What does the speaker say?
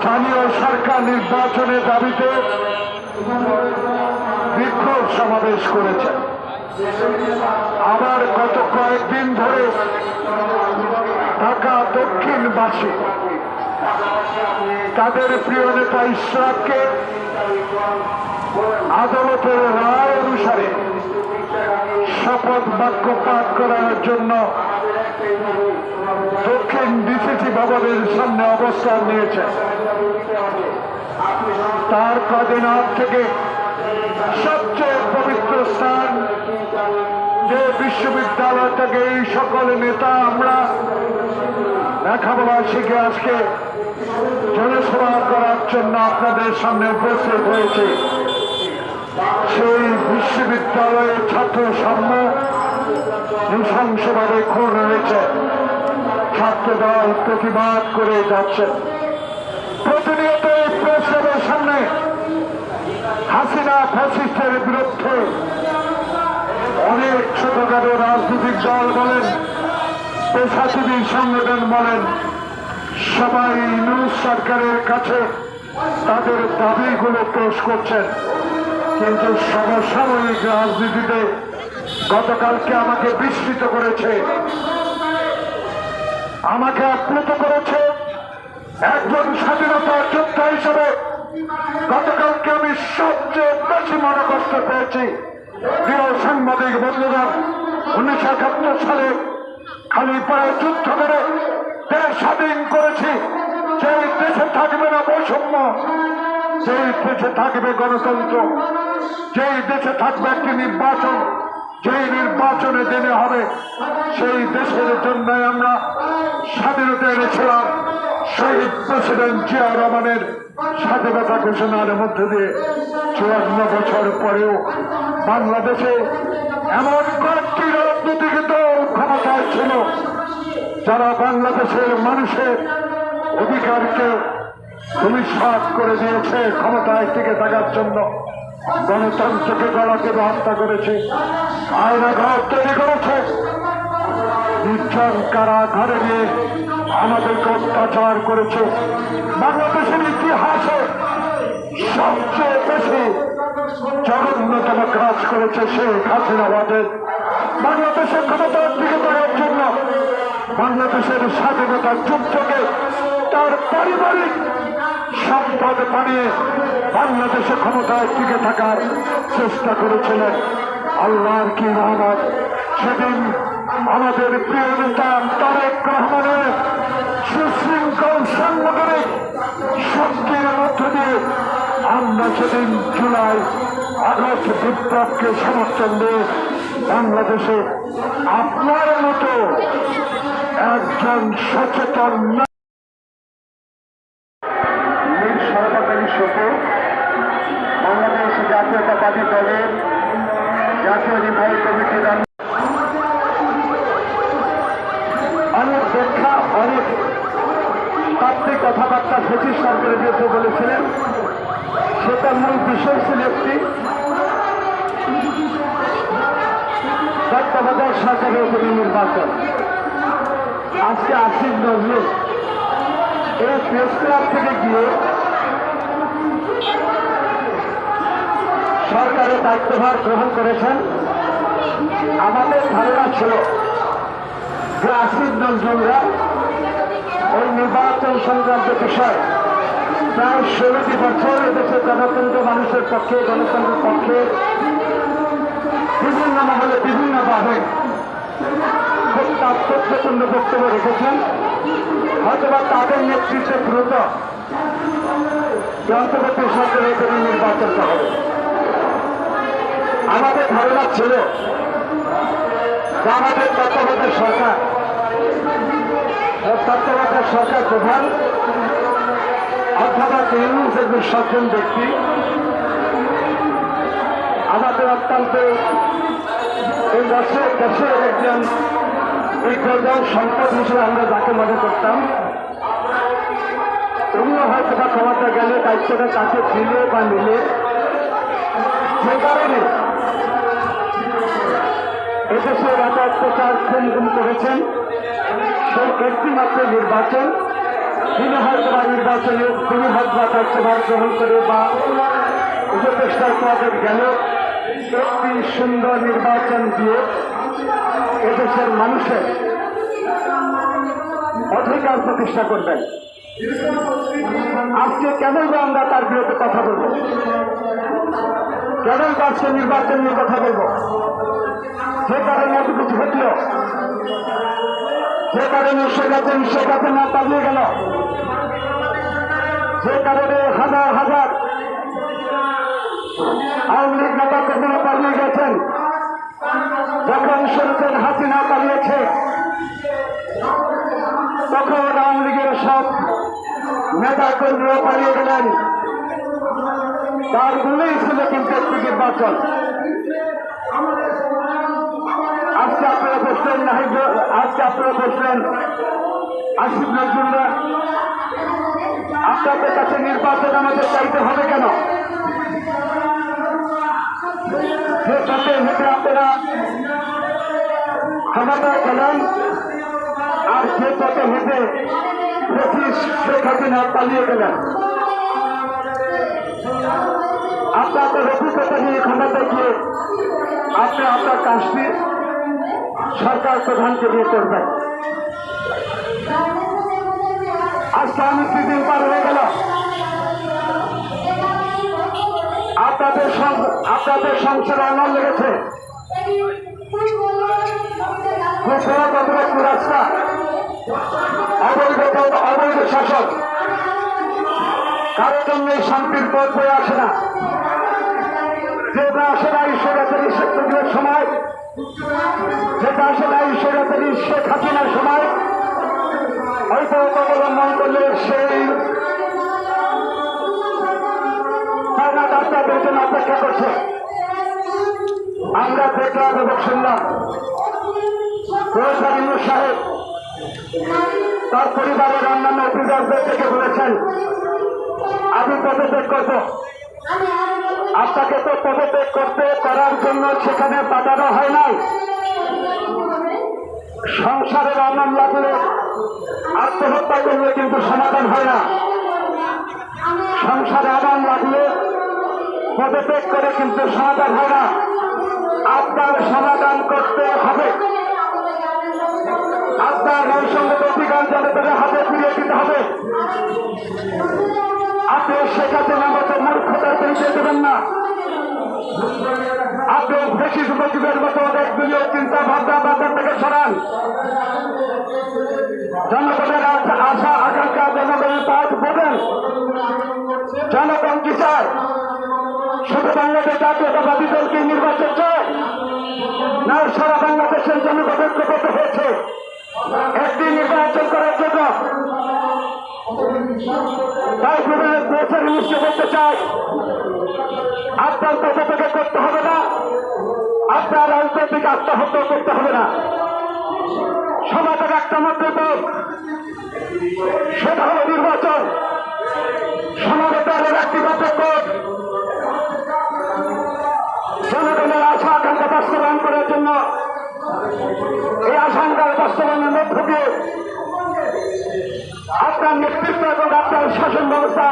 স্থানীয় সরকার নির্বাচনের দাবিতে বিক্ষোভ সমাবেশ করেছেন আবার গত কয়েকদিন ধরে ঢাকা দক্ষিণবাসী তাদের প্রিয় নেতা ইসরাককে আদালতের রায় অনুসারে শপথ বাক্য পাঠ করার জন্য ডিসিসি ভবনের সামনে অবস্থান নিয়েছে। তার কদিন আগ থেকে সবচেয়ে পবিত্র স্থান যে বিশ্ববিদ্যালয় থেকে এই সকল নেতা আমরা লেখাপড়াশিকে আজকে জনসভা করার জন্য আপনাদের সামনে উপস্থিত হয়েছে। সেই বিশ্ববিদ্যালয়ের ছাত্র সাম্য নৃশংসভাবে খুন হয়েছে। ছাত্র দল প্রতিবাদ করে যাচ্ছে। প্রতিনিয়ত এই প্রেস ক্লাবের সামনে হাসিনা ফ্যাসিস্টের বিরুদ্ধে অনেক ছোটখাটো রাজনৈতিক দল বলেন, পেশাজীবী সংগঠন বলেন, সবাই নিউজ সরকারের কাছে তাদের দাবিগুলো পেশ করছেন। কিন্তু সমসাময়িক রাজনীতিতে গতকালকে আমাকে বিস্মিত করেছে আমাকে আপ্লুত করেছে একজন স্বাধীনতার যোদ্ধা হিসেবে। গতকালকে আমি সবচেয়ে বেশি মনে কষ্ট পেয়েছি। প্রিয় সাংবাদিক বন্ধুরা, উনিশশো একাত্তর সালে খালি পায়ে যুদ্ধ করে দেশ স্বাধীন করেছি। সেই দেশে থাকবে না বৈষম্য, যেই দেশে থাকবে গণতন্ত্র, যেই দেশে থাকবে একটি নির্বাচন যেই নির্বাচনে দিনে হবে, সেই দেশের জন্য আমরা স্বাধীনতা এনেছিলাম। শহীদ প্রেসিডেন্ট জিয়া রহমানের স্বাধীনতা ঘোষণার মধ্যে দিয়ে চুয়ান্ন বছর পরেও বাংলাদেশে এমন কয়েকটি রাজনৈতিক দল ক্ষমতায় ছিল, যারা বাংলাদেশের মানুষের অধিকারকে ভূমিষ্পাত করে দিয়েছে, ক্ষমতায় টিকে থাকার জন্য গণতন্ত্রকে গলাকে হত্যা করেছে। আয়না ঘর তৈরি করেছে নির্জন কারাগারে নিয়ে আমাদেরকে অত্যাচার করেছে। বাংলাদেশের ইতিহাসে সবচেয়ে বেশি জঘন্যতম কাজ করেছে শেখ হাসিনাবাদের বাংলাদেশের ক্ষমতার দিকে দেওয়ার জন্য, বাংলাদেশের স্বাধীনতার যুদ্ধকে তার পারিবারিক সম্পদ বানিয়ে বাংলাদেশে ক্ষমতায় টিকে থাকার চেষ্টা করেছিলেন। আল্লাহর কি রহমত? সেদিন আমাদের প্রিয় নেতা তারেক রহমানের সুশৃঙ্খল সাংগঠনিক শক্তির মধ্য দিয়ে আমরা সেদিন জুলাই, আগস্ট বিপ্লবকে সমর্থন দিয়ে বাংলাদেশে আপনার মতো একজন সচেতন বাংলাদেশ জাতীয়তাবাদী দলের জাতীয় নির্বাহী কমিটির অনেক ব্যাখ্যা, অনেক তাত্ত্বিক কথাবার্তা ব্রিটিশ সরকারের বিরুদ্ধে বলেছিলেন। সেটার মূল বিষয় ছিল একটি। তত্ত্বাবধায়ক সরকারের উপরে নির্বাচন। আজকে আসিফ নজরুল এই প্রেস ক্লাব থেকে গিয়ে সরকারের দায়িত্বভার গ্রহণ করেছেন। আমাদের ধারণা ছিল যে আসিফ নজরুলরা ওই নির্বাচন সংক্রান্ত বিষয় প্রায় ষোলোটি বছর এদেশের গণতন্ত্র মানুষের পক্ষে, গণতন্ত্রের পক্ষে বিভিন্ন মহলে, বিভিন্ন বিভিন্নভাবে খুব তাৎপর্যপূর্ণ বক্তব্য রেখেছেন। হয়তোবা তাদের নেতৃত্বে দ্রুত যন্ত্রপাতি সরকারের জন্য নির্বাচনটা হবে। আমাদের ধারণা ছিল আমাদের তত্ত্বাবধায়ক সরকার। তত্ত্বাবধায়ক সরকার প্রধান অথবা ইউনুস একজন সজ্জন ব্যক্তি। আমাদের অত্যন্ত এই দেশে দেশের একজন এই বিজ্ঞজন সম্পদ হিসেবে আমরা যাকে মনে করতাম। উনিও হয়তো বা ক্ষমতা গেলে দায়িত্বটা তাকে দিলে বা নিলে। যে কারণে এদেশের এত অত্যাচার খুন গুম করেছেন। সেই একটি মাত্র নির্বাচন, তিনি বা নির্বাচনে, তিনি বা কার্যভার গ্রহণ করে বা উপদেষ্টার পদে গেল একটি সুন্দর নির্বাচন দিয়ে এদেশের মানুষের অধিকার প্রতিষ্ঠা করবেন। আজকে কেনই বা আমরা তার বিরুদ্ধে কথা বলব? কেনই বা আজকে নির্বাচন নিয়ে কথা বলব? যে কারণে এত কিছু ঘটল যে কারণে শেখ হাসিনা শেখ হাসিনা পালিয়ে গেল। যে কারণে হাজার হাজার আওয়ামী লীগ নেতা কর্মীরা পালিয়ে গেছেন। যখন শুনেছেন হাসিনা পালিয়েছে, তখন আওয়ামী লীগের সব নেতা কর্মীরা পালিয়ে গেলেন। তার মূলেই ছিল কিন্তু একটি নির্বাচন। আজকে আপনারা বসলেন নাহিদ আজকে আপনারা বসলেন আসিফ নজরুল্লাহ আপনাদের কাছে নির্বাচন আমাদের চাইতে হবে কেন? পথে হেঁটে আপনারা ক্ষমতায় গেলেন আর যে পথে হেঁটে পঁচিশ শেখ হাসিনা পালিয়ে গেলেন। আপনাদের অভিজ্ঞতা নিয়ে ক্ষমতায় গিয়ে আপনি আপনার কাজটি সরকার প্রধানকে দিয়ে করবেন আজকে আমি দিন পার হয়ে গেল। আপনাদের আপনাদের সংসারে আনন্দ লেগেছে। রাস্তা। অবৈধ অবৈধ শাসক। কারোর জন্য এই শান্তির পথ বয়ে আসে না। যেটা আসে না ঈশ্বরাচারী শেখ সময়। আসে না ঈশ্বরাচারী শেখ হাসিনার সময়। হয়তো অবলম্বন করলে সেই ডাক্তারদের জন্য অপেক্ষা করছে। আমরা দেখলাম এবং শুনলাম। সাহেব তার পরিবারের অন্যান্য অফিসারদের থেকে বলেছেন, আমি পদত্যাগ করব। আপনাকে তো পদত্যাগ করতে করার জন্য সেখানে পাঠানো হয় নাই। সংসারের আনন্দ লাগলে আত্মহত্যা করলে কিন্তু সমাধান হয় না। সংসারে আনন্দ লাগলে পদত্যাগ করে কিন্তু সমাধান হয় না। আপনার সমাধান করতে হবে। আপনার নৈসঙ্গত অধিকার জনতাদের হাতে ফিরিয়ে দিতে হবে। আপনি শেখাতে না মতো মূর্খতার পরিচয় দেবেন না। আপনি বেশি যুবযুগের মতো একদলীয় চিন্তা ভাবনা বাজার থেকে সরান। জনগণের আশা, আকাঙ্ক্ষা জনগণের পাঠ বোঝেন জনগণ কি চায়? শুধু বাংলাদেশ জাতীয়তাবাদী দলকে নির্বাচন চায়? না, সারা বাংলাদেশের জনগণ ঐক্যবদ্ধ হয়েছে। একটি নির্বাচন করার জন্য তাই নিশ্চয় করতে চাই আপনার কথা করতে হবে না। আপনার রাজনৈতিক আত্মহত্যা করতে হবে না। সমাজের একটা মাত্র সেটা হলো নির্বাচন। সমাবেশের একটি মাত্র জনগণের আশা আকাঙ্ক্ষা বাস্তবায়ন করার জন্য এই আশঙ্কার বাস্তবায়নের মধ্য দিয়ে আপনার নেতৃত্ব এবং আপনার শাসন ব্যবস্থা